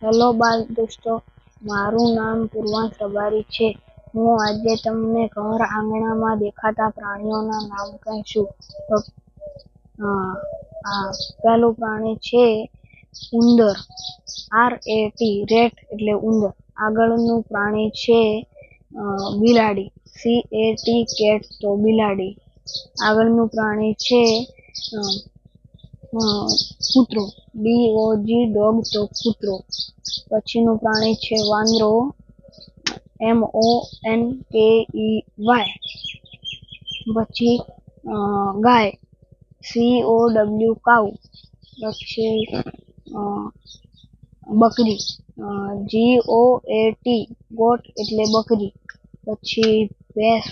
Hello બાલ દોસ્તો, મારું નામ પૂર્વાંશ રબારી છે. હું આજે તમને ઘર આંગણામાં દેખાતા પ્રાણીઓના નામ કહીશું. તો પહેલું પ્રાણી છે ઉંદર. આર એ ટી રેટ એટલે ઉંદર. આગળનું પ્રાણી છે બિલાડી. સી એ ટી કેટ તો બિલાડી. આગળનું પ્રાણી છે કૂતરો. ડી ઓ જી ડોગ તો કૂતરો. પછીનું પ્રાણી છે વાંદરો. એમ ઓ એન કે ઈ વાય પછી ગાય. સી ઓ ડબલ્યુ કાઉ પછી બકરી. જી ઓ એ ટી ગોટ એટલે બકરી. પછી, ભેંસ.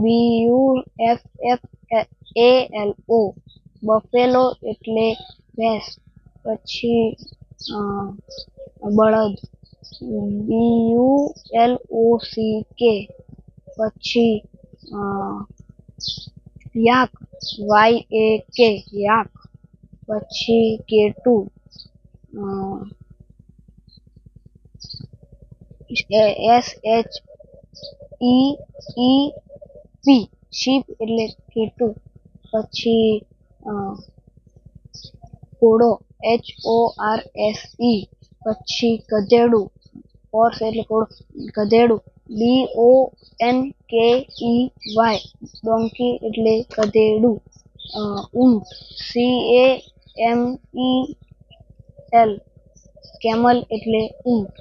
B U F F એ એલ ઓ બફેલો એટલે ભેંસ પછી બળદ B U L O C K પછી yak Y A K yak પછી કેટું S H E E P sheep એટલે કેટું પછી ઘોડો H O R S E પછી ગધેડું હોર્સ એટલે ઘોડો ગધેડું ડી ઓ એન કે ઈ વાય ડોન્કી એટલે ગધેડું ઊંટ C A M E L camel એટલે ઊંટ